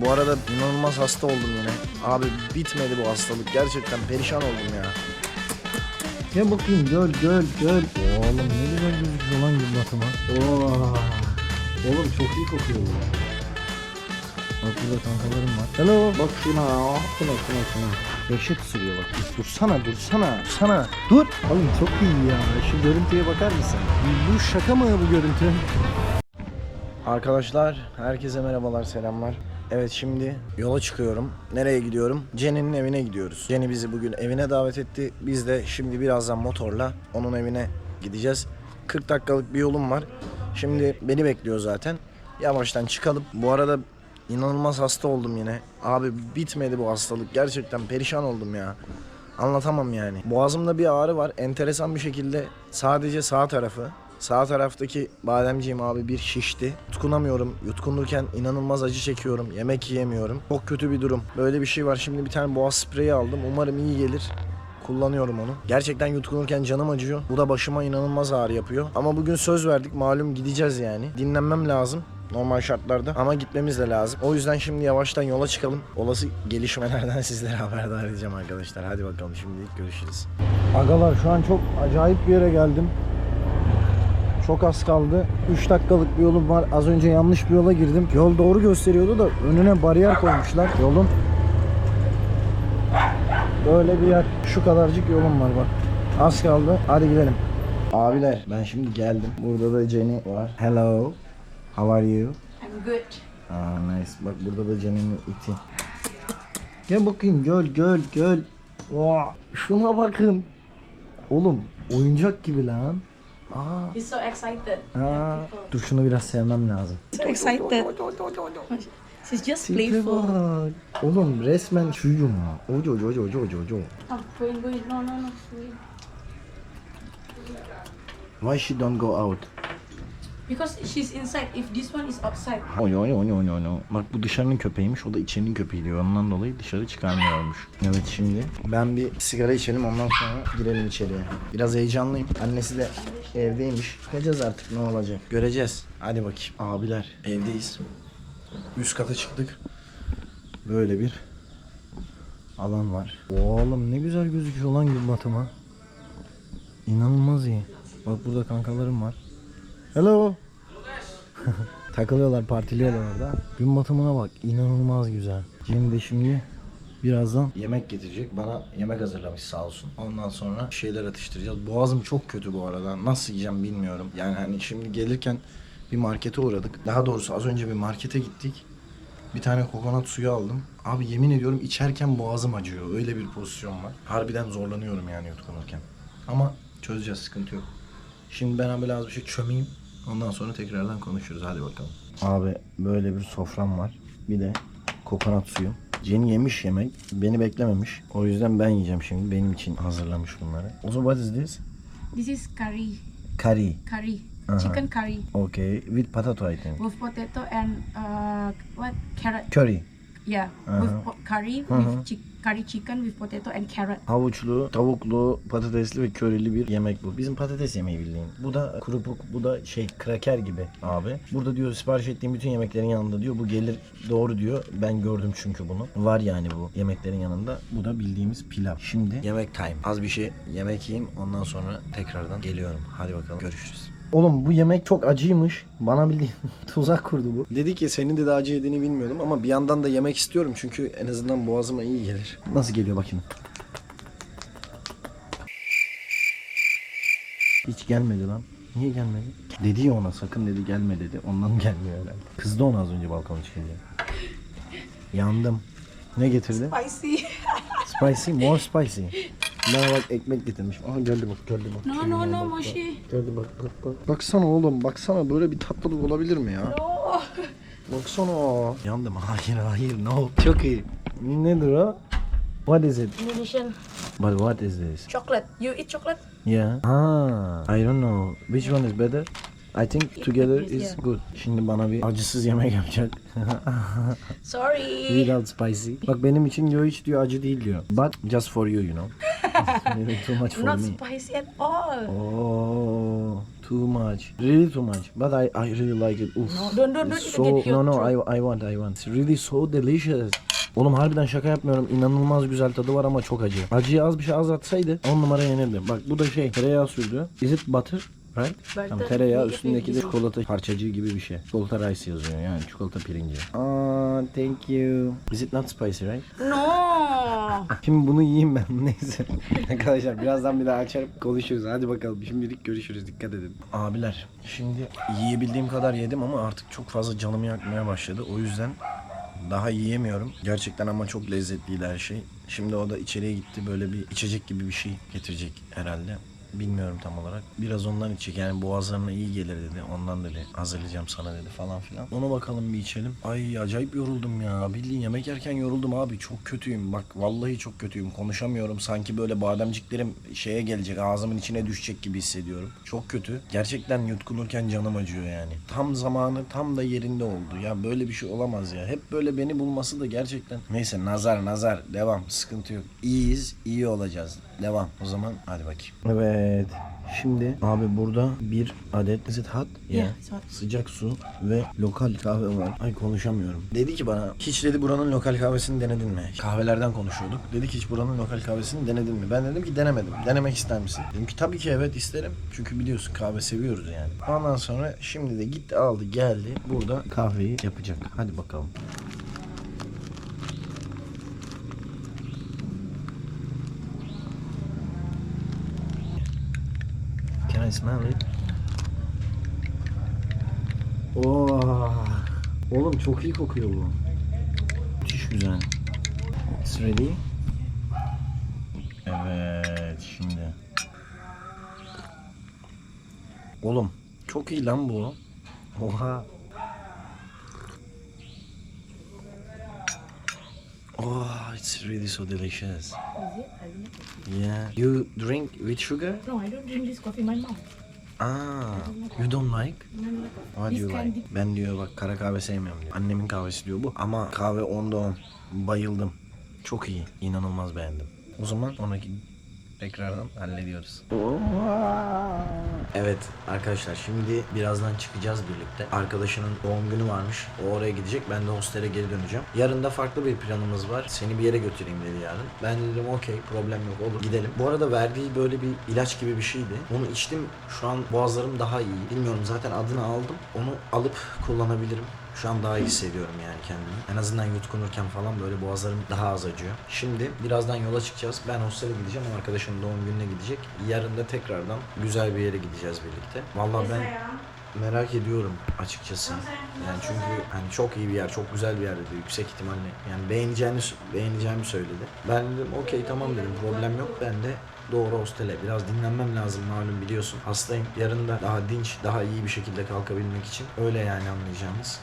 Bu arada inanılmaz hasta oldum yine. Abi bitmedi bu hastalık. Gerçekten perişan oldum ya. Gel bakayım göl göl göl. Oğlum ne güzel gözüküyor lan gün batımı. Oo. Oğlum çok iyi kokuyor bu. Bak burada kankalarım var. Hello. Bak şuna. Şuna şuna şuna. Dehşet ısırıyor bak. Dursana dursana. Dursana. Dur. Oğlum çok iyi ya. Şu görüntüye bakar mısın? Bu şaka mı bu görüntü? Arkadaşlar herkese merhabalar selamlar. Evet şimdi yola çıkıyorum. Nereye gidiyorum? Jenny'nin evine gidiyoruz. Jenny bizi bugün evine davet etti. Biz de şimdi birazdan motorla onun evine gideceğiz. 40 dakikalık bir yolum var. Şimdi beni bekliyor zaten. Yavaştan çıkalım. Bu arada inanılmaz hasta oldum yine. Abi bitmedi bu hastalık. Gerçekten perişan oldum ya. Anlatamam yani. Boğazımda bir ağrı var. Enteresan bir şekilde sadece sağ tarafı. Sağ taraftaki bademciğim abi bir şişti. Yutkunamıyorum. Yutkunurken inanılmaz acı çekiyorum. Yemek yiyemiyorum. Çok kötü bir durum. Böyle bir şey var. Şimdi bir tane boğaz spreyi aldım. Umarım iyi gelir. Kullanıyorum onu. Gerçekten yutkunurken canım acıyor. Bu da başıma inanılmaz ağrı yapıyor. Ama bugün söz verdik. Malum gideceğiz yani. Dinlenmem lazım normal şartlarda ama gitmemiz de lazım. O yüzden şimdi yavaştan yola çıkalım. Olası gelişmelerden sizlere haberdar edeceğim arkadaşlar. Hadi bakalım şimdilik görüşürüz. Agalar şu an çok acayip bir yere geldim. Çok az kaldı. 3 dakikalık bir yolum var. Az önce yanlış bir yola girdim. Yol doğru gösteriyordu da önüne bariyer koymuşlar yolun. Böyle bir yer. Şu kadarcık yolum var bak. Az kaldı. Hadi gidelim. Abiler ben şimdi geldim. Burada da Jenny var. Hello. How are you? I'm good. Aa nice. Bak burada da Jenny'nin iti. Gel bakayım göl göl göl. Vaa, şuna bakın. Oğlum oyuncak gibi lan. Aa, He's so excited. aa. Dur şunu biraz sevmem lazım. So excited. She's just playful. Oğlum resmen çocuğum ha. Oco oco oco oco oco. Oh, going, going. No, no, no. Why she don't go out? Because she's inside. If this one is outside, Oy oy oy oy oy. Bak bu dışarının köpeğiymiş, o da içerinin köpeği diyor. Ondan dolayı dışarı çıkarmıyormuş. Evet şimdi ben bir sigara içelim ondan sonra girelim içeriye. Biraz heyecanlıyım. Annesi de evdeymiş. Bakacağız artık ne olacak. Göreceğiz. Hadi bakayım. Abiler evdeyiz. Üst kata çıktık. Böyle bir alan var. Oğlum ne güzel gözüküyor lan gün batımı. İnanılmaz iyi. Bak burada kankalarım var. Hello. Takılıyorlar, partiliyorlar orada. Gün batımına bak, inanılmaz güzel. Cem de şimdi birazdan yemek getirecek. Bana yemek hazırlamış sağ olsun. Ondan sonra şeyler atıştıracağız. Boğazım çok kötü bu arada. Nasıl yiyeceğim bilmiyorum. Yani hani şimdi gelirken bir markete uğradık. Daha doğrusu az önce bir markete gittik. Bir tane kokonat suyu aldım. Abi yemin ediyorum içerken boğazım acıyor. Öyle bir pozisyon var. Harbiden zorlanıyorum yani yutkunurken. Ama çözeceğiz sıkıntı yok. Şimdi ben abi az bir şey çömeyim. Ondan sonra tekrardan konuşuruz. Hadi bakalım. Abi böyle bir sofram var. Bir de kokonat suyu. Jenny yemiş yemek. Beni beklememiş. O yüzden ben yiyeceğim şimdi. Benim için hazırlamış bunları. Also what is this? this is curry. Curry. Curry. Uh-huh. Chicken curry Okay. With potato I think. with potato and uh, what carrot? Curry. Yeah, Uh-huh. with po- curry with chi- curry chicken with potato and carrot. Havuçlu, tavuklu, patatesli ve körili bir yemek bu. Bizim patates yemeği bildiğin. Bu da kurupuk, bu da şey kraker gibi abi. Burada diyor sipariş ettiğim bütün yemeklerin yanında diyor bu gelir doğru diyor. Ben gördüm çünkü bunu. Var yani bu yemeklerin yanında. Bu da bildiğimiz pilav. Şimdi yemek time. Az bir şey yemek yiyeyim ondan sonra tekrardan geliyorum. Hadi bakalım görüşürüz. Oğlum bu yemek çok acıymış. Bana bildiğin tuzak kurdu bu. Dedi ki senin de acı yediğini bilmiyordum ama bir yandan da yemek istiyorum çünkü en azından boğazıma iyi gelir. Nasıl geliyor bakayım. Hiç gelmedi lan. Niye gelmedi? Dedi ya ona sakın dedi gelme dedi. Ondan gelmiyor herhalde. Kızdı ona az önce balkona çıkınca. Yandım. Ne getirdi? Spicy. Spicy, more spicy. Bana bak ekmek getirmiş. Aha geldi bak geldi bak. no, no, no, bak. Geldi bak bak bak. Baksana oğlum baksana böyle bir tatlılık olabilir mi ya? Oh, Baksana. Yandım. Hayır hayır no. Çok iyi. Nedir o? What is it? Indonesian But what is this? chocolate. You eat chocolate? Yeah. Ah, I don't know. Which one is better? I think together is good. Şimdi bana bir acısız yemek yapacak. Sorry. Without spicy. Bak benim için diyor hiç diyor acı değil diyor. But just for you, you know. Maybe too much for Not me. spicy at all. Oh, too much. Really too much. But I, I really like it. Oof. No, don't- don't- It's don't so, get no no. I, I want I want. It's really so delicious. Oğlum harbiden şaka yapmıyorum. İnanılmaz güzel tadı var ama çok acı. Acıyı az bir şey az atsaydı 10 numara yenirdi. Bak bu da şey tereyağı sürdü. Is it butter? Right? Butter. Tamam, tereyağı üstündeki de çikolata parçacığı gibi bir şey. Çikolata rice yazıyor yani çikolata pirinci. Aa, thank you. Is it not spicy right? No. Şimdi bunu yiyeyim ben. Neyse. Arkadaşlar birazdan bir daha açarım konuşuruz. Hadi bakalım. Şimdilik görüşürüz. Dikkat edin. Abiler şimdi yiyebildiğim kadar yedim ama artık çok fazla canımı yakmaya başladı. O yüzden daha yiyemiyorum. Gerçekten ama çok lezzetliydi her şey. Şimdi o da içeriye gitti. Böyle bir içecek gibi bir şey getirecek herhalde. Bilmiyorum tam olarak. Biraz ondan içecek. Yani boğazlarına iyi gelir dedi. Ondan dedi. Hazırlayacağım sana dedi falan filan. Onu bakalım bir içelim. Ay acayip yoruldum ya. Bildiğin yemek yerken yoruldum abi. Çok kötüyüm. Bak vallahi çok kötüyüm. Konuşamıyorum. Sanki böyle bademciklerim şeye gelecek. Ağzımın içine düşecek gibi hissediyorum. Çok kötü. Gerçekten yutkunurken canım acıyor yani. Tam zamanı tam da yerinde oldu. Ya böyle bir şey olamaz ya. Hep böyle beni bulması da gerçekten. Neyse nazar nazar. Devam. Sıkıntı yok. İyiyiz. iyi olacağız. Devam. O zaman hadi bakayım. Evet. Şimdi abi burada bir adet is it hot? Yeah, it's hot. Sıcak su ve lokal kahve var. Ay konuşamıyorum. Dedi ki bana hiç dedi buranın lokal kahvesini denedin mi? Kahvelerden konuşuyorduk. Dedi ki hiç buranın lokal kahvesini denedin mi? Ben dedim ki denemedim. Denemek ister misin? Dedim ki tabii ki evet isterim. Çünkü biliyorsun kahve seviyoruz yani. Ondan sonra şimdi de gitti aldı geldi. Burada kahveyi yapacak. Hadi bakalım. I smell it? Oo. Oğlum çok iyi kokuyor bu. Müthiş güzel. It's ready. Evet şimdi. Oğlum çok iyi lan bu. Oha. Oh, it's really so delicious. Is it? I don't know. Yeah. You drink with sugar? No, I don't drink this coffee. My mom. Ah, you don't like? What do you like? Ben diyor bak kara kahve sevmiyorum diyor. Annemin kahvesi diyor bu. Ama kahve onda on. Bayıldım. Çok iyi. İnanılmaz beğendim. O zaman sonraki tekrardan hallediyoruz. Evet arkadaşlar şimdi birazdan çıkacağız birlikte. Arkadaşının doğum günü varmış. O oraya gidecek. Ben de hostele geri döneceğim. Yarın da farklı bir planımız var. Seni bir yere götüreyim dedi yarın. Ben de dedim okey problem yok olur gidelim. Bu arada verdiği böyle bir ilaç gibi bir şeydi. Onu içtim. Şu an boğazlarım daha iyi. Bilmiyorum zaten adını aldım. Onu alıp kullanabilirim. Şu an daha iyi hissediyorum yani kendimi. En azından yutkunurken falan böyle boğazlarım daha az acıyor. Şimdi birazdan yola çıkacağız. Ben hostele gideceğim. Arkadaşım doğum gününe gidecek. Yarın da tekrardan güzel bir yere gideceğiz birlikte. Vallahi ben merak ediyorum açıkçası. Yani çünkü hani çok iyi bir yer, çok güzel bir yer dedi. Yüksek ihtimalle yani beğeneceğini beğeneceğimi söyledi. Ben dedim okey tamam dedim. Problem yok. Ben de doğru hostele. Biraz dinlenmem lazım malum biliyorsun. Hastayım. Yarın da daha dinç, daha iyi bir şekilde kalkabilmek için. Öyle yani anlayacağınız.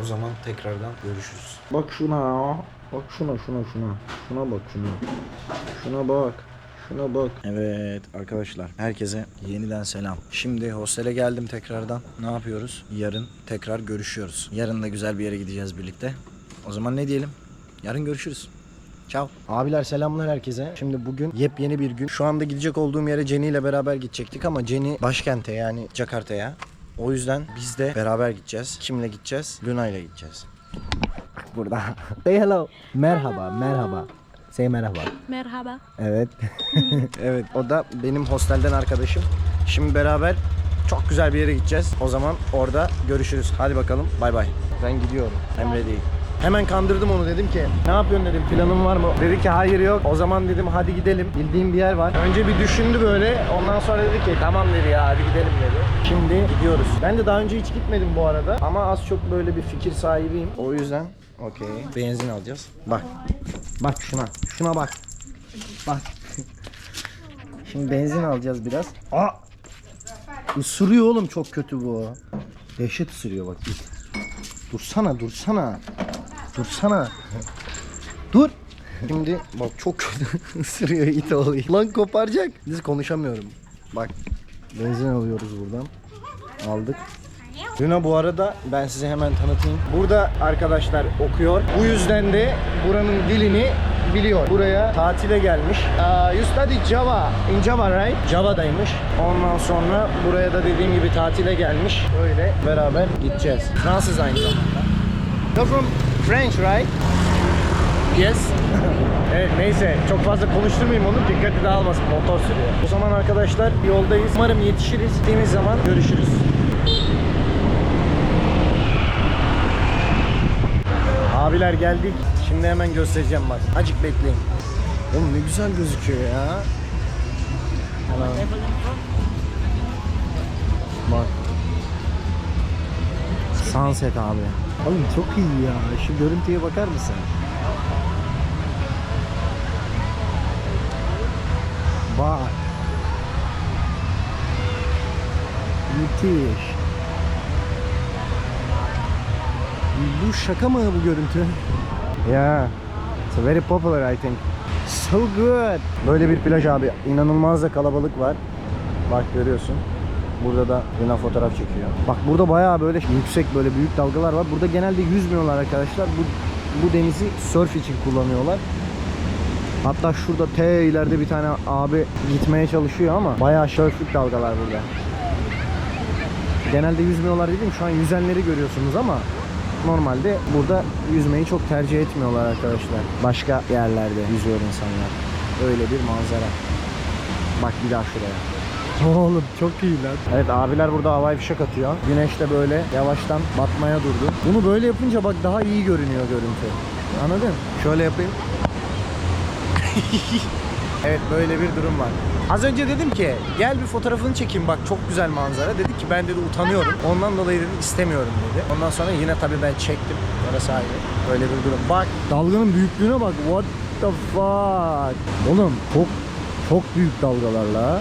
O zaman tekrardan görüşürüz. Bak şuna. Bak şuna şuna şuna. Şuna bak şuna. Şuna bak. Şuna bak. Evet arkadaşlar herkese yeniden selam. Şimdi hostele geldim tekrardan. Ne yapıyoruz? Yarın tekrar görüşüyoruz. Yarın da güzel bir yere gideceğiz birlikte. O zaman ne diyelim? Yarın görüşürüz. Ciao. Abiler selamlar herkese. Şimdi bugün yepyeni bir gün. Şu anda gidecek olduğum yere Jenny ile beraber gidecektik ama Jenny başkente yani Jakarta'ya. O yüzden biz de beraber gideceğiz. Kimle gideceğiz? Luna ile gideceğiz. Burada. Say hello. Merhaba, merhaba. Say merhaba. Merhaba. Evet. evet o da benim hostelden arkadaşım. Şimdi beraber çok güzel bir yere gideceğiz. O zaman orada görüşürüz. Hadi bakalım. Bay bay. Ben gidiyorum. Emre değil. Hemen kandırdım onu dedim ki ne yapıyorsun dedim planın var mı? Dedi ki hayır yok. O zaman dedim hadi gidelim. Bildiğim bir yer var. Önce bir düşündü böyle. Ondan sonra dedi ki tamam dedi ya hadi gidelim dedi. Şimdi gidiyoruz. Ben de daha önce hiç gitmedim bu arada. Ama az çok böyle bir fikir sahibiyim. O yüzden okey. Benzin alacağız. Bak. Bak şuna. Şuna bak. Bak. Şimdi benzin alacağız biraz. Aa! Isırıyor oğlum çok kötü bu. Dehşet ısırıyor bak. Dursana dursana. Dursana. Dur. Şimdi bak çok kötü ısırıyor it oluyor. Lan koparacak. Biz konuşamıyorum. Bak. Benzin alıyoruz buradan. Aldık. Luna bu arada ben size hemen tanıtayım. Burada arkadaşlar okuyor. Bu yüzden de buranın dilini biliyor. Buraya tatile gelmiş. Uh, you study Java in Java right? Java'daymış. Ondan sonra buraya da dediğim gibi tatile gelmiş. Öyle beraber gideceğiz. Fransız aynı zamanda. You're from French right? Yes. evet neyse çok fazla konuşturmayayım onu dikkati dağılmasın motor sürüyor. O zaman arkadaşlar yoldayız. Umarım yetişiriz. Gittiğimiz zaman görüşürüz. Abiler geldik. Şimdi hemen göstereceğim bak. Acık bekleyin. Oğlum ne güzel gözüküyor ya. Hello. Bak. Sunset abi. Oğlum çok iyi ya. Şu görüntüye bakar mısın? Bak. Müthiş. Bu şaka mı bu görüntü? Yeah. It's very popular I think. So good. Böyle bir plaj abi. İnanılmaz da kalabalık var. Bak görüyorsun. Burada da Luna fotoğraf çekiyor. Bak burada bayağı böyle yüksek böyle büyük dalgalar var. Burada genelde yüzmüyorlar arkadaşlar. Bu bu denizi surf için kullanıyorlar. Hatta şurada T ileride bir tane abi gitmeye çalışıyor ama bayağı surflük dalgalar burada. Genelde yüzmüyorlar dedim. Şu an yüzenleri görüyorsunuz ama normalde burada yüzmeyi çok tercih etmiyorlar arkadaşlar. Başka yerlerde yüzüyor insanlar. Öyle bir manzara. Bak bir daha şuraya. Oğlum çok iyi lan. Evet abiler burada havai fişek atıyor. Güneş de böyle yavaştan batmaya durdu. Bunu böyle yapınca bak daha iyi görünüyor görüntü. Anladın? Şöyle yapayım. evet böyle bir durum var. Az önce dedim ki gel bir fotoğrafını çekeyim bak çok güzel manzara. Dedi ki ben dedi utanıyorum. Ondan dolayı dedim istemiyorum dedi. Ondan sonra yine tabii ben çektim. Orası ayrı. Böyle bir durum. Bak dalganın büyüklüğüne bak. What the fuck? Oğlum çok çok büyük dalgalarla.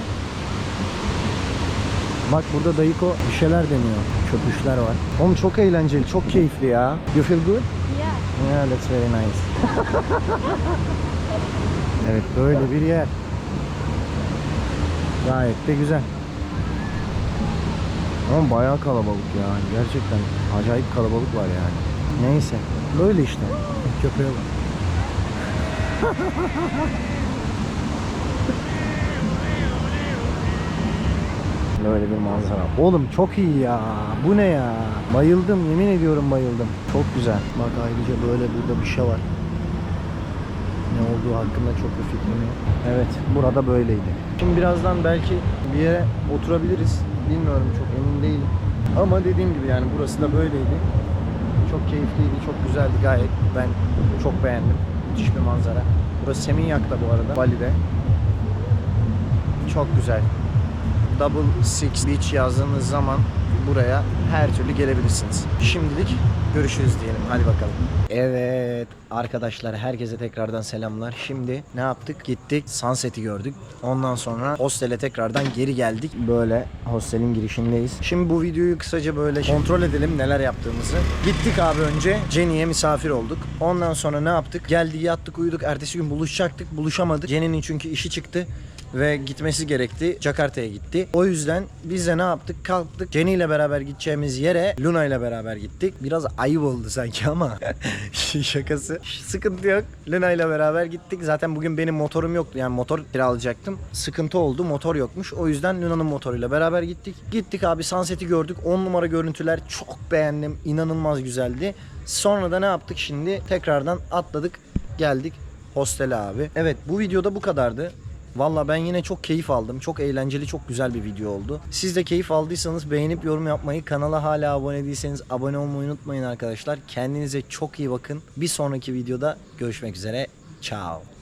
Bak burada Dayiko bir şeyler deniyor. Köpüşler var. Oğlum çok eğlenceli, çok keyifli ya. You feel good? Yeah. Yeah, that's very nice. evet, böyle bir yer. Gayet de güzel. Ama bayağı kalabalık ya. Gerçekten acayip kalabalık var yani. Neyse, böyle işte. Köpeğe bak. Böyle bir manzara. Oğlum çok iyi ya. Bu ne ya? Bayıldım. Yemin ediyorum bayıldım. Çok güzel. Bak ayrıca böyle burada bir şey var. Olduğu hakkında çok bir fikrim yok. Evet, burada böyleydi. Şimdi birazdan belki bir yere oturabiliriz. Bilmiyorum çok emin değilim. Ama dediğim gibi yani burası da böyleydi. Çok keyifliydi, çok güzeldi gayet. Ben çok beğendim. Müthiş bir manzara. Burası Seminyak'ta bu arada, Bali'de. Çok güzel. Double Six Beach yazdığınız zaman buraya her türlü gelebilirsiniz. Şimdilik görüşürüz diyelim. Hadi bakalım. Evet arkadaşlar herkese tekrardan selamlar. Şimdi ne yaptık? Gittik Sunset'i gördük. Ondan sonra hostele tekrardan geri geldik. Böyle hostelin girişindeyiz. Şimdi bu videoyu kısaca böyle kontrol edelim neler yaptığımızı. Gittik abi önce Jenny'e misafir olduk. Ondan sonra ne yaptık? Geldik yattık uyuduk. Ertesi gün buluşacaktık. Buluşamadık. Jenny'nin çünkü işi çıktı ve gitmesi gerekti. Jakarta'ya gitti. O yüzden biz de ne yaptık? Kalktık. Jenny ile beraber gideceğimiz yere Luna ile beraber gittik. Biraz ayıp oldu sanki ama şakası. Sıkıntı yok. Luna ile beraber gittik. Zaten bugün benim motorum yoktu. Yani motor kiralayacaktım. Sıkıntı oldu. Motor yokmuş. O yüzden Luna'nın motoruyla beraber gittik. Gittik abi Sunset'i gördük. 10 numara görüntüler. Çok beğendim. İnanılmaz güzeldi. Sonra da ne yaptık şimdi? Tekrardan atladık. Geldik hostele abi. Evet bu videoda bu kadardı. Valla ben yine çok keyif aldım. Çok eğlenceli, çok güzel bir video oldu. Siz de keyif aldıysanız beğenip yorum yapmayı, kanala hala abone değilseniz abone olmayı unutmayın arkadaşlar. Kendinize çok iyi bakın. Bir sonraki videoda görüşmek üzere. Ciao.